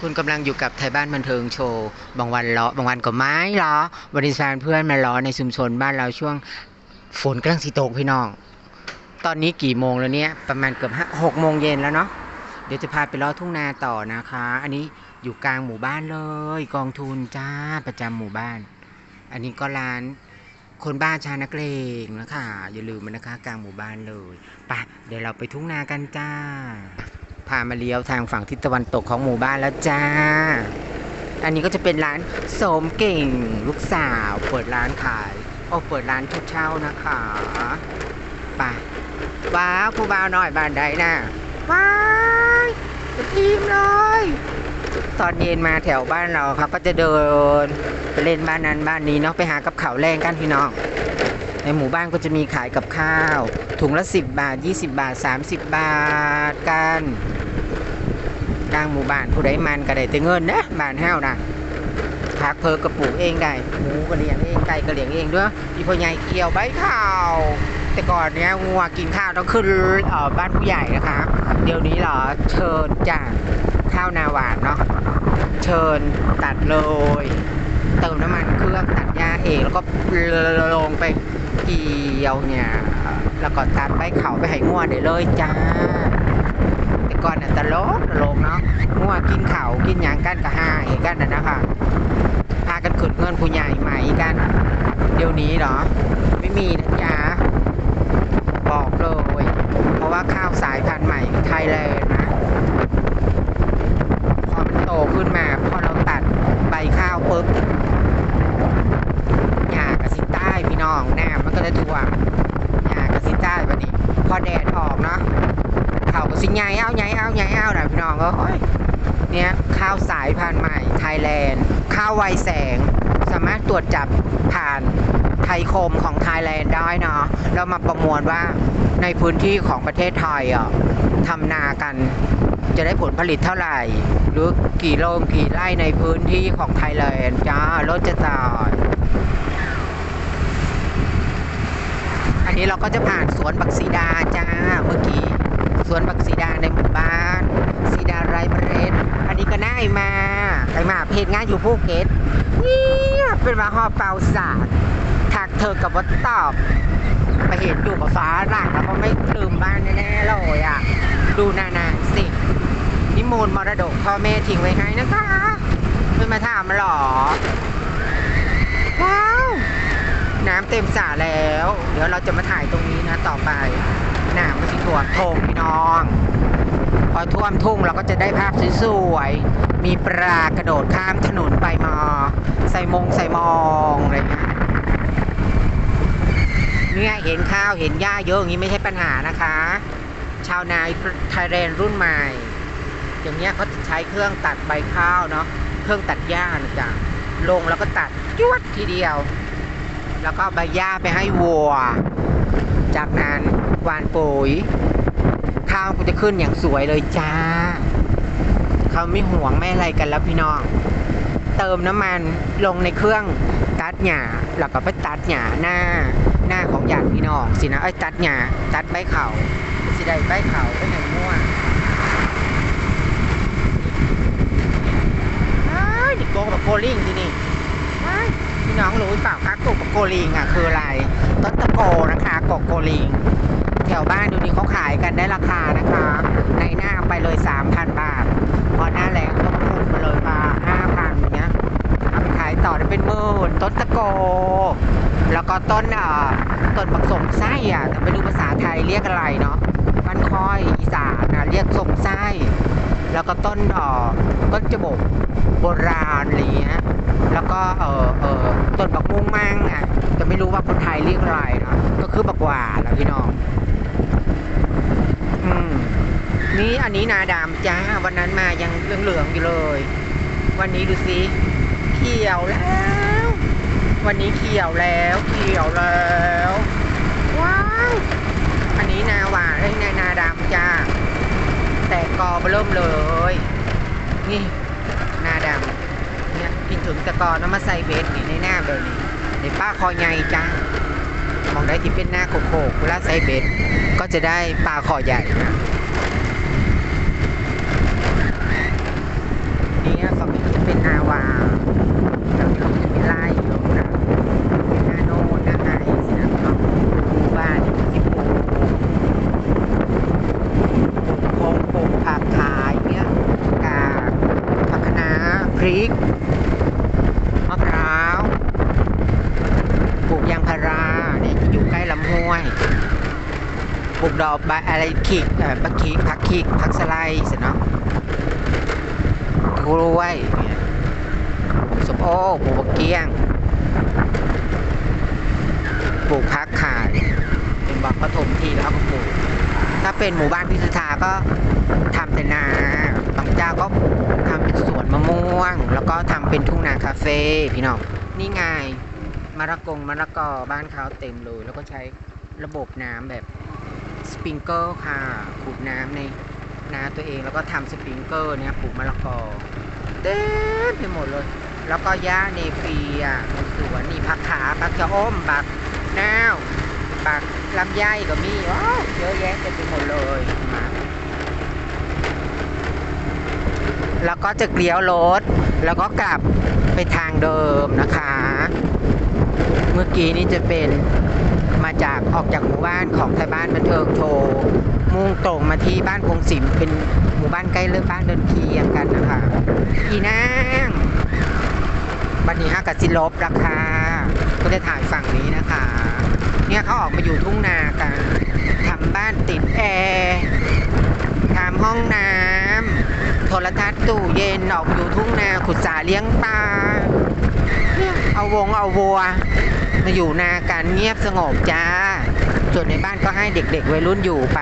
คุณกำลังอยู่กับไทยบ้านบันเทิงโชว์บางวันล้อบางวันก็ไม้ล้อบริษัทเพื่อนมาล้อในชุมชนบ้านเราช่วงฝนกำลังสิตกพี่น้อง ตอนนี้กี่โมงแล้วเนี่ยประมาณเกือบหกโมงเย็นแล้วเนาะเดี๋ยวจะพาไปล้อทุ่งนาต่อนะคะ อันนี้อยู่กลางหมู่บ้านเลย กองทุนจ้าประจำหมู่บ้าน อันนี้ก็ร้านคนบ้านชานักเลงนะคะอย่าลืมมันนะคะ กลางหมู่บ้านเลยไปเดี๋ยวเราไปทุ่งนากันจ้า พามาเลี้ยวทางฝั่งทิศตะวันตกของหมู่บ้านแล้วจ้า อันนี้ก็จะเป็นร้านโสมเก่งลูกสาว เปิดร้านขายโอ้เปิดร้านเช่านะคะไปว้าวครูบาวหน่อยบ้านใดน่ะว้ายเป็นทีมเลย ตอนเย็นมาแถวบ้านเราครับ ก็จะเดินไปเล่นบ้านนั้นบ้านนี้เนาะไปหากับเขาวแรงกันพี่น้องในหมู่บ้านก็จะมีขายกับข้าว ถุงละ 10 บาท 20 บาท 30 บาทกัน กลางหมู่บ้านผู้ใดมันก็ได้แต่เงินนะบ้านเฮานะผักเพอกระปลูกเองได้หมูก็เลี้ยงเองไก่ก็เลี้ยงเองด้วยพี่พ่อใหญ่เกี่ยวใบข้าว แต่ก่อนเนี้ยงัวกินข้าวต้องขึ้นบ้านผู้ใหญ่นะคะเดี๋ยวนี้เหรอเชิญจ้าข้าวนาหวานเนาะเชิญตัดเลยเติมน้ำมันเครื่องตัดหญ้าเองแล้วก็ลงไปเกี่ยวเนี่ยแล้วก็ตัดใบเขาไปให้งัวได้เลยจ้า ก่อนน่ะตลกตลกเนาะงัวกินเขากินหยางกันกับห้าเองกันนะนะคะพากันขึ้นเงินผู้ใหญ่ใหม่กัน เดี๋ยวนี้เหรอ ไม่มีนะจ๊ะบอกเลย เพราะว่าข้าวสายพันธุ์ใหม่ไทยแลนด์นะพอมันโตขึ้นมาพอเราตัดใบข้าวปุ๊บหญ้ากับสิใต้พี่น้องน้ำมันก็จะท่วมหญ้ากับสิใต้วันนี้ พอแดดออกเนาะ สิใหญ่เอาใหญ่เอาใหญ่เอานะพี่น้องเอ้ยเนี่ยข้าวสายพันธุ์ใหม่ไทยแลนด์ข้าวไวแสง สามารถตรวจจับผ่านไทยคมของไทยแลนด์ได้เนาะแล้วมาประมวลว่าในพื้นที่ของประเทศไทยอะทำนากันจะได้ผลผลิตเท่าไหร่ หรือกี่โรงกี่ไร่ในพื้นที่ของไทยแลนด์จ้ารถจะจอดอันนี้เราก็จะผ่านสวนบักซีดาจ้าเมื่อกี้ สวนบักซีดาในหมู่บ้านซีดาไรเมล็ดอันนี้ก็น่าไอมาไอมาเพจงานอยู่ภูเก็ตเนี่ยเป็นมาหอบเปล่าสารถักเธอกับวัดตอบมาเห็นอยู่กับฟ้าหลังแล้วก็ไม่ลืมบ้านแน่ๆเลยอะ ดูนานาสินิมูลมรดกพ่อแม่ทิ้งไว้ให้นะคะไม่มาถามมาหรอว้าวน้ำเต็มสระแล้ว เดี๋ยวเราจะมาถ่ายตรงนี้นะต่อไป น้ำมันสิท่วมทงพี่น้อง พอท่วมทุ่งเราก็จะได้ภาพสวยๆ มีปลากระโดดข้ามถนนไปมา ใส่มงใส่มองอะไรเงี้ยเนี่ยเห็นข้าวเห็นหญ้าเยอะอย่างนี้ไม่ใช่ปัญหานะคะ ชาวนาไทยแลนด์รุ่นใหม่ อย่างเงี้ยเขาจะใช้เครื่องตัดใบข้าวเนาะเครื่องตัดหญ้านะจ๊ะลงแล้วก็ตัดจวดทีเดียว แล้วก็ใบหญ้าไปให้วัว จากนั้นหวานปุ๋ย ข้าวก็จะขึ้นอย่างสวยเลยจ้า เขาไม่ห่วงไม่อะไรกันแล้วพี่น้อง เติมน้ำมันลงในเครื่องตัดหญ้าแล้วก็ไปตัดหญ้าหน้าหน้าของญาพี่น้องสินะไอ้ตัดหญ้าตัดใบเขาสิได้ใบเขาไปไหนมั่วอ้ายนี่โกงแบบโกลิงที่นี่อ้ายพี่ น้องรู้เปล่าคะกกโกลิงอะคืออะไรต้นตะโกนะคะกบโกลิงแถวบ้านดูนี่เขาขายกันได้ราคานะคะ ในหน้าไปเลย3,000บาท พอหน้าแรงก็พุ่งไปเลยค่ะ5,000อย่างเงี้ยเอาไปขายต่อได้เป็นหมื่นต้นตะโก แล้วก็ต้นเอ่อต้นบักสมไส้อะแต่ไม่รู้ภาษาไทยเรียกอะไรเนาะบ้านค่อยอีสานนะเรียกสมไส้ แล้วก็ต้นเอ่อต้นจบกโบราณอะไรเงี้ยแล้วก็เออเออต้นบักม่วงมั่งอะแต่ไม่รู้ว่าคนไทยเรียกอะไรเนาะก็คือบักหวานแหละพี่น้องอืมนี่อันนี้นาดำจ้าวันนั้นมายังเหลืองๆอยู่เลย วันนี้ดูสิเขียวแล้ว วันนี้เขียวแล้วเขียวแล้วว้าวอันนี้นาหวานไอ้ยนานาดำจ้า แต่กอเบเริ่มเลย นี่นาดำเนี่ยกินถึงตะกอน้ำมาใส่เบสนี่ในหน้าแบบนี้ในป้าคอใหญ่จ้ามองได้ที่เป็นหน้าโคกๆเวลาใส่เบสก็จะได้ปลาคอใหญ่นะนี่นี้ฝั่งนี้ก็จะเป็นนาวาแล้วก็จะมีไร่ลงนะนาโนนาไอสินะเนาะหมู่บ้านเนี่ยก็สิปลูกปลูกพงปลูกผักขายเนี้ยกาบผักคะน้าพริกมะพร้าวปลูกยางพาราเนี่ยอยู่ใกล้ลำห้วย ปลูก ดอกบอะไรขิกบักขิกผักขิกผักสไลด์สิเนาะกล้วยสมโอปลูกบักเกี้ยงปลูกพักขายเป็นบอกปฐมทีแล้วก็ปลูกถ้าเป็นหมู่บ้านพิสุทธาก็ทำแต่นาบางเจ้าก็ทำเป็นสวนมะม่วง แล้วก็ทำเป็นทุ่งนาคาเฟ่พี่น้องนี่ไงมะระกงมะละกอบ้านเขาเต็มเลยแล้วก็ใช้ระบบน้ำแบบ สปริงเกิลค่ะขูดน้ำในนาตัวเองแล้วก็ทำสปริงเกิลเนี่ยปลูกมะละกอเต็มไปหมดเลย แล้วก็หญ้าเนเปียในสวนนี่ผักขาผักชะอมผักนาวผักลำไยก็มีว้เยอะแยะเต็มไปหมดเลยมาแล้วก็จะเกลี้ยวรถ แล้วก็กลับไปทางเดิมนะคะ เมื่อกี้นี้จะเป็น มาจากออกจากหมู่บ้านของไทยบ้านบันเทิงโชว์มุ่งตรงมาที่บ้านคงสิมเป็นหมู่บ้านใกล้เลือกบ้านเดินเคียงกันนะคะอีนางบันนี้ฮะกับจิลบราคา ก็จะถ่ายฝั่งนี้นะคะ เนี่ยเขาออกมาอยู่ทุ่งนากันทำบ้านติดแอร์ทำห้องน้ำโทรทัศน์ตู้เย็นออกอยู่ทุ่งนาขุดสาเลี้ยงปลาเนี่ยเอาวงเอาวัว มาอยู่นากันเงียบสงบจ้า ส่วนในบ้านก็ให้เด็กๆวัยรุ่นอยู่ไป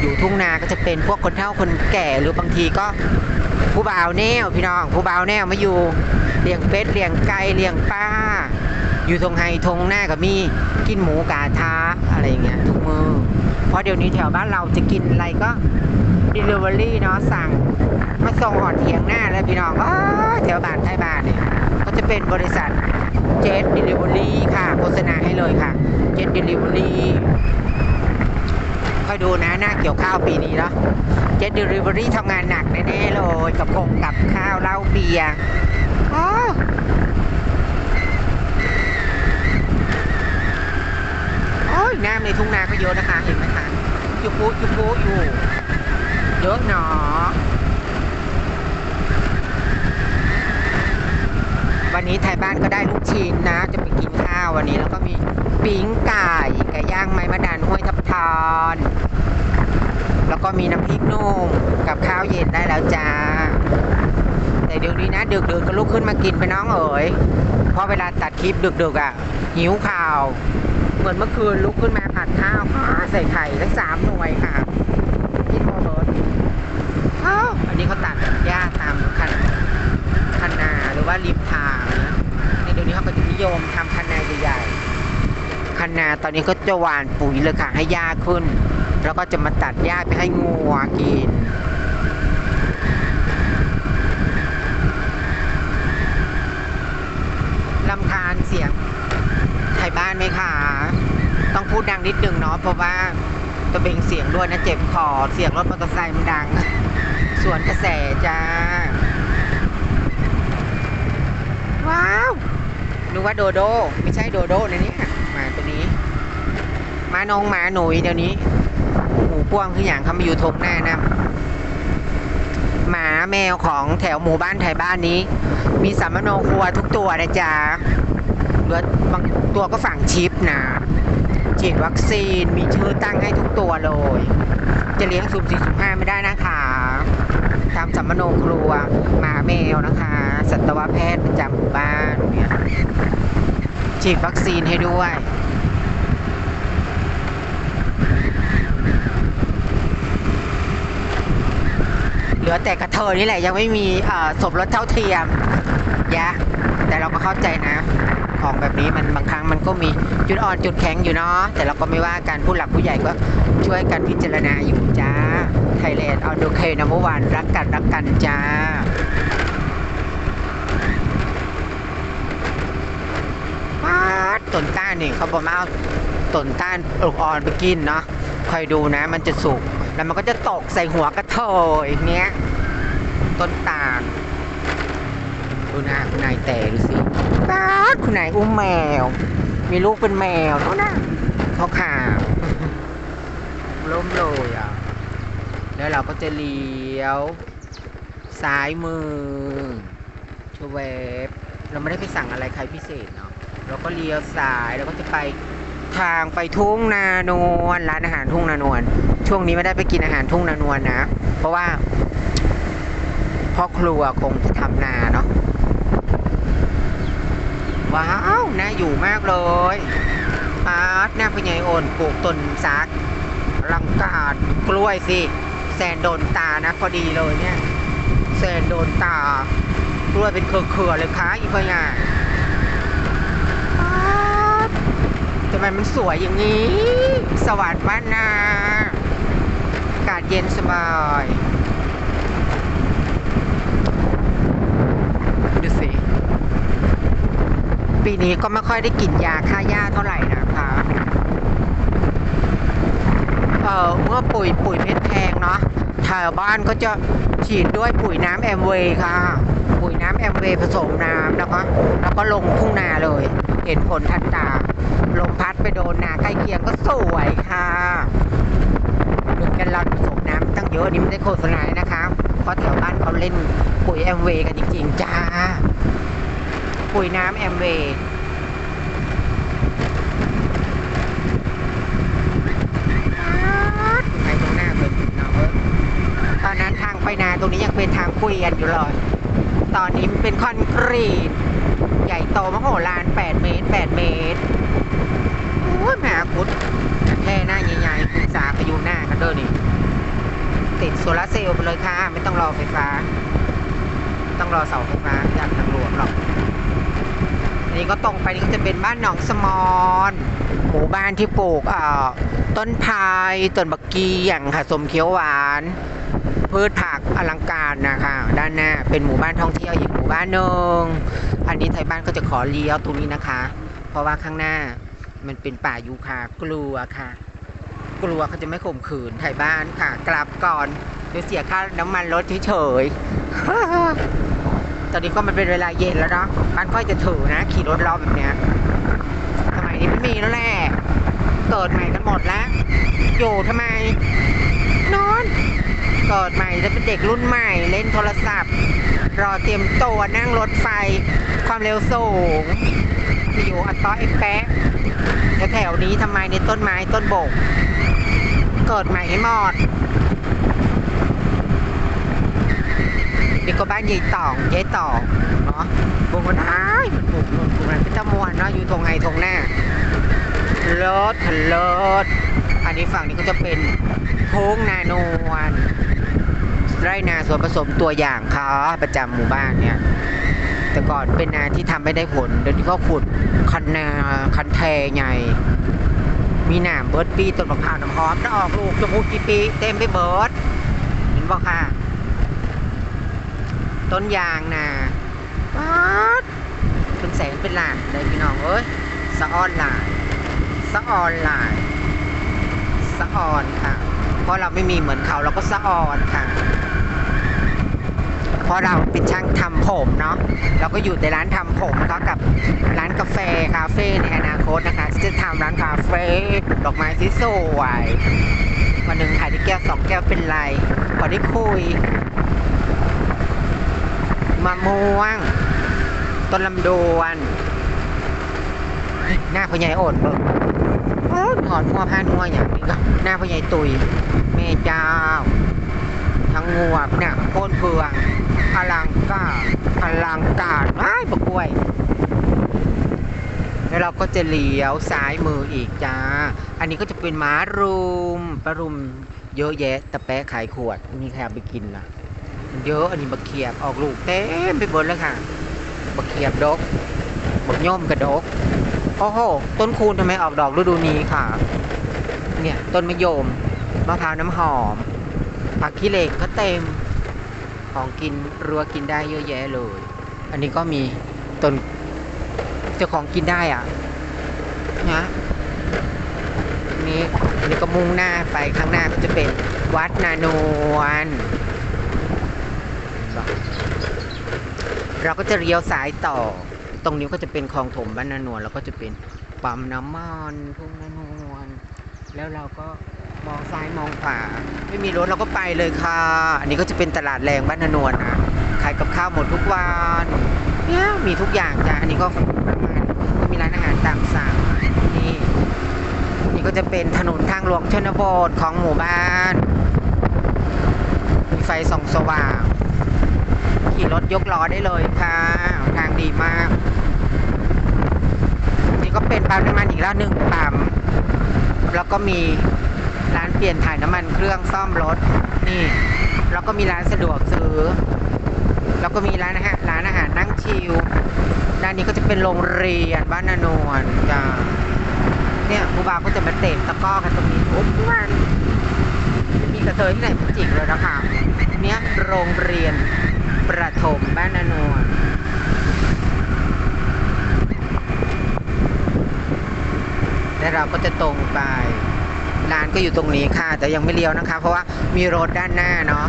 อยู่ทุ่งนาก็จะเป็นพวกคนเฒ่าคนแก่หรือบางทีก็ผู้บ่าวแนวพี่น้องผู้บ่าวแนวมาอยู่เลี้ยงเป็ดเลี้ยงไก่เลี้ยงปลาอยู่ทงไฮทงหน้าก็มีกินหมูกาทาอะไรอย่างเงี้ยทุกมือ เพราะเดี๋ยวนี้แถวบ้านเราจะกินอะไรก็ delivery เนาะสั่งมาส่งหอดเถียงหน้าแล้วพี่น้องอแถวบ้านไทยบ้านเนี่ยก็จะเป็นบริษัท เจ็ตเดลิเวอรี่ค่ะโฆษณาให้เลยค่ะเจ็ตเดลิเวอรี่คอยดูนะ หน้าเกี่ยวข้าวปีนี้เนาะเจ็ตเดลิเวอรี่ทำงานหนักแน่ๆเลยกับคงกับข้าวเหล้าเบียร์อ้าวโอ้ยน้ำในทุ่งนาก็เยอะนะคะ เห็นไหมคะจุปุจุปุอยู่เยอะหนอ วันนี้ไทยบ้านก็ได้ลูกชิ้นนะ จะไปกินข้าววันนี้แล้วก็มีปิ้งไก่ไก่ย่างไม้มะดันห้วยทับทอนแล้วก็มีน้ำพริกนุ่มกับข้าวเย็นได้แล้วจ้าแต่เดี๋ยวนี้นะดึกๆก็ลุกขึ้นมากินไปน้องเอ๋ยเพราะเวลาตัดคลิปดึกๆอะหิวข่าว เหมือนเมื่อคืนลุกขึ้นมาผัดข้าวใส่ไข่ทั้งสามหน่วยค่ะกินโมเบิร์ตอ้าวอันนี้เขาตัดหญ้าตามคัน คันาหรือว่าริมทางนะในเดี๋ยวนี้เขาก็จะนิยมทำคันาใหญ่ๆคันาตอนนี้ก็จะหว่านปุ๋ยเลยค่ะให้หญ้าขึ้น แล้วก็จะมาตัดหญ้าไปให้งัวกินลำคาญเสียงไทยบ้านไหมคะต้องพูดดังนิดนึงเนาะเพราะว่าตัวเบงเสียงด้วยนะเจ็บคอเสียงรถมอเตอร์ไซค์มันดังสวนกระแสจ้า ว้าวนึกว่าโดโด ไม่ใช่โดโดนะเนี่ยหมาตัวนี้หมานองหมาหนุยเดี๋ยวนี้หมูพ่วงคืออย่างเขามาอยู่ทงหน้านะหมาแมวของแถวหมู่บ้านไทยบ้านนี้ มีสัมมโนครัวทุกตัวนะจ๊ะเหลือบางตัวก็ฝังชิปนะฉีดวัคซีนมีชื่อตั้งให้ทุกตัวเลย จะเลี้ยงสุ่มสี่สุ่มห้าไม่ได้นะคะ ตามสัมมโนครัวหมาแมวนะคะ สัตวแพทย์ประจำหมู่บ้านเนี่ยฉีดวัคซีนให้ด้วยเหลือแต่กระเทยนี่แหละยังไม่มีเอ่อสมรสเท่าเทียมยะแต่เราก็เข้าใจนะ ของแบบนี้มันบางครั้งมันก็มี จุดอ่อนจุดแข็งอยู่เนาะแต่เราก็ไม่ว่ากันผู้หลักผู้ใหญ่ก็ช่วยกันพิจารณาอยู่จ้าไทยแลนด์เอาดูเคนะเมื่อวานรักกันรักกันจ้าป๊าต้นต้านนี่เขาบอกมาเอาต้นต้านปลูกอ่อนไปกินเนาะคอยดูนะ มันจะสุกแล้วมันก็จะตกใส่หัวกระเทยอย่างเงี้ยต้นตาลดูนะคุณนายแต่ดูสิป๊าคุณนายอุ้มแมว มีลูกเป็นแมวเท่านะเขาขาวล้มเลยอะ แล้วเราก็จะเลี้ยว ซ้ายมือชเวฟเราไม่ได้ไปสั่งอะไรใครพิเศษเนาะเราก็เลี้ยวซ้ายแล้วก็จะไปทางไปทุ่งนานวลร้านอาหารทุ่งนานวลช่วงนี้ไม่ได้ไปกินอาหารทุ่งนานวลนะ เพราะว่าพ่อครัวคงจะทำนาเนาะ ว้าวน่าอยู่มากเลยอาร์ตหน้าพญายโอนปลูกต้นซักลังการกล้วยสิแซนโดนตานะพอดีเลยเนี่ยแซนโดนตากล้วยเป็นเครือๆเลยค่ะอีพญาทำไมมันสวยอย่างนี้ สวรรค์บ้านนาอากาศเย็นสบาย ดูสิ ปีนี้ก็ไม่ค่อยได้กินยาฆ่าหญ้าเท่าไหร่นะคะเอ่อเมื่อปุ๋ยปุ๋ยเพชรแพงเนาะชาวบ้านก็จะฉีดด้วยปุ๋ยน้ำแอมเวย์ค่ะ ปุ๋ยน้ำแอมเวย์ผสมน้ำแล้วก็แล้วก็ลงทุ่งนาเลย เห็นผลทันตา ลมพัดไปโดนนาใกล้เคียงก็สวยค่ะหนึ่งกันลอนผสมน้ำตั้งเยอะนนี้ไม่ได้โฆษณานะคะ เพราะแถวบ้านเขาเล่นปุ๋ยแอมเวย์กันจริงๆจ้า ปุ๋ยน้ำแอมเวย์ไปตรงหน้าเป็นเนาะเว้ยตอนนั้นทางไปนาตรงนี้ยังเป็นทางคุยกันอยู่เลย ตอนนี้มันเป็นคอนกรีต ใหญ่โตมโหฬาร8 เมตร 8 เมตรโอ้ยแหม่คุดแค่หน้าใหญ่ๆคุณสาพยูหน้ากันเด้อนี่ ติดโซลาร์เซลล์ไปเลยค่ะ ไม่ต้องรอไฟฟ้า ต้องรอเสาไฟฟ้าจากทางหลวงหรอกอั นนี้ก็ตรงไปนี่ก็จะเป็นบ้านหนองสมอนหมู่บ้านที่ปลูกต้นพายต้นบักกีอย่างค่ะสมเขียวหวาน พืชผักอลังการนะคะ ด้านหน้าเป็นหมู่บ้านท่องเที่ยวอีกหมู่บ้านหนึ่งอันนี้ไทยบ้านก็จะขอเลี้ยวตรงนี้นะคะ เพราะว่าข้างหน้ามันเป็นป่ายูคากลัวค่ะ กลัวเขาจะไม่ข่มขืนไทยบ้านค่ะ กลับก่อนเดี๋ยวเสียค่าน้ำมันรถเฉยๆ ตอนนี้ก็มันเป็นเวลาเย็นแล้วเนาะบ้านค่อยจะถือนะ ขี่รถล้อแบบเนี้ยสมัยนี้ไม่มีแล้วแหละเกิดใหม่กันหมดแล้ว อยู่ทำไม นอนเกิดใหม่แล้วเป็นเด็กรุ่นใหม่ เล่นโทรศัพท์ รอเตรียมตัวนั่งรถไฟ ความเร็วสูงอยู่อัตต้อไอ้แป๊ะแถวๆนี้ทำไมในต้นไม้ต้นบก เกิดใหม่ให้หมด นี่ก็บ้านยายต่องยายต่องเนาะปลูกมันอ้ายมันปลูกมันปลูกมันเป็นตะมวนเนาะอยู่ตรงไงตรงหน้าเลิศเลิศอันนี้ฝั่งนี้ก็จะเป็นทุ่งนานวลไร่นาส่วนผสมตัวอย่างค่ะประจำหมู่บ้านเนี่ยแต่ก่อนเป็นนาที่ทำไม่ได้ผลเดี๋ยวนี้ก็ขุดคันนาคันแทใหญ่ มีหนามเบิร์ดปีต้นมะพร้าวน้ำหอมจะออกลูกจมูกกี่ปี เต็มไปเบิร์ดเห็นบอกค่ะ ต้นยางนาป๊าดเป็นแสนเป็นล้านเลยพี่น้องเอ้ยสะออนหลายสะออนหลายสะออนค่ะ เพราะเราไม่มีเหมือนเขาเราก็สะออนค่ะเพราะเราเป็นช่างทำผมเนาะเราก็อยู่ในร้านทำผมแล้วก็กับร้านกาแฟคาเฟ่ในอนาคตนะคะจะทำร้านคาเฟ่ดอกไม้ที่สวยวันหนึ่งขายได้แก้วสองแก้วเป็นไรพอได้คุย มะม่วง ต้นลำดวน หน้าพ่อใหญ่อดเบิ่งโอ้ยถอนหัวผ้านัวอย่างนี้ก็หน้าพ่อใหญ่ตุยแม่เจ้า ทั้งงวบเนี่ยโคนเพืองอลังการอลังการว้ายบกกล้วย แล้วเราก็จะเลี้ยวซ้ายมืออีกจ้า อันนี้ก็จะเป็นม้ารุมปลารุมเยอะแยะตะแปะขายขวด มีใครไปกินล่ะ เยอะ อันนี้บักเขียบออกลูกเต็มไปหมดแล้วค่ะบักเขียบดกบักย่อมกระดกโอ้โหต้นคูณทำไมออกดอกฤดูนี้ค่ะ เนี่ยต้นมะยมมะพร้าวน้ำหอมผักขี้เหล็กก็เต็มของกินรัวกินได้เยอะแยะเลย อันนี้ก็มีต้นเจ้าของกินได้อะนะนี่นนี้ก็มุ่งหน้าไปข้างหน้าก็จะเป็นวัดนานวล เราก็จะเลี้ยวซ้ายต่อ ตรงนี้ก็จะเป็นคลองถมบ้านนานวลแล้วก็จะเป็นปั๊มน้ำมันทุ่งนานวลแล้วเราก็มองซ้ายมองขวาไม่มีรถเราก็ไปเลยค่ะ อันนี้ก็จะเป็นตลาดแรงบ้านนานวลนะขายกับข้าวหมดทุกวันเนี่ยมีทุกอย่างจ้ะอันนี้ก็ก็มีร้านอาหารตามสั่งนี่นี่ก็จะเป็นถนนทางหลวงชนบทของหมู่บ้าน มีไฟส่องสว่าง ขี่รถยกล้อได้เลยค่ะทางดีมาก นี่ก็เป็นปั๊มน้ำมันอีกแล้วหนึ่งปั๊มแล้วก็มีร้านเปลี่ยนถ่ายน้ำมันเครื่องซ่อมรถนี่ แล้วก็มีร้านสะดวกซื้อ แล้วก็มีร้านอาหารร้านอาหารนั่งชิลด้านนี้ก็จะเป็นโรงเรียนบ้านนานวลจ้าเนี่ยครูบาก็จะมาเตะตะก้อกันตรงนี้ทุกวันมีกระเทยที่ไหนมาจิกเลยนะคะเนี่ยโรงเรียน ประถมบ้านนานวลแล้วเราก็จะตรงไป ร้านก็อยู่ตรงนี้ค่ะ แต่ยังไม่เลี้ยวนะคะ เพราะว่ามีรถด้านหน้าเนาะ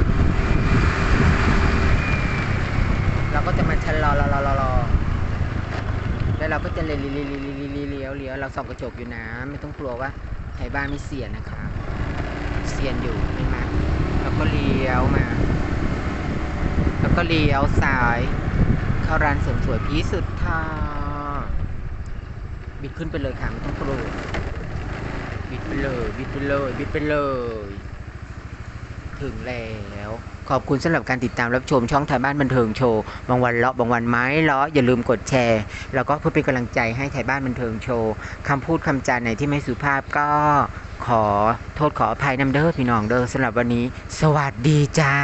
เราก็จะมาชะลอรอรอรอรอแล้วเราก็จะเลี้ยวเลี้ยวเลี้ยวเลี้ยวเลี้ยวเราส่องกระจกอยู่นะ ไม่ต้องกลัวว่าไทยบ้านไม่เสียนะคะ เสียนอยู่เห็นไหมแล้วก็เลี้ยวมา แล้วก็เลี้ยวซ้ายเข้าร้านเสริมสวยพีสุดท่าบิดขึ้นไปเลยค่ะไม่ต้องกลัวบิดไปเลย บิดไปเลยบิดไปเลย ถึงแล้วขอบคุณสำหรับการติดตามรับชมช่องไทยบ้านบันเทิงโชว์บางวันเลาะบางวันไม้เลาะอย่าลืมกดแชร์ แล้วก็เพื่อเป็นกำลังใจให้ไทยบ้านบันเทิงโชว์คำพูดคำจาไหนที่ไม่สุภาพก็ขอโทษขออภัยนำเด้อพี่น้องเด้อสำหรับวันนี้ สวัสดีจ้า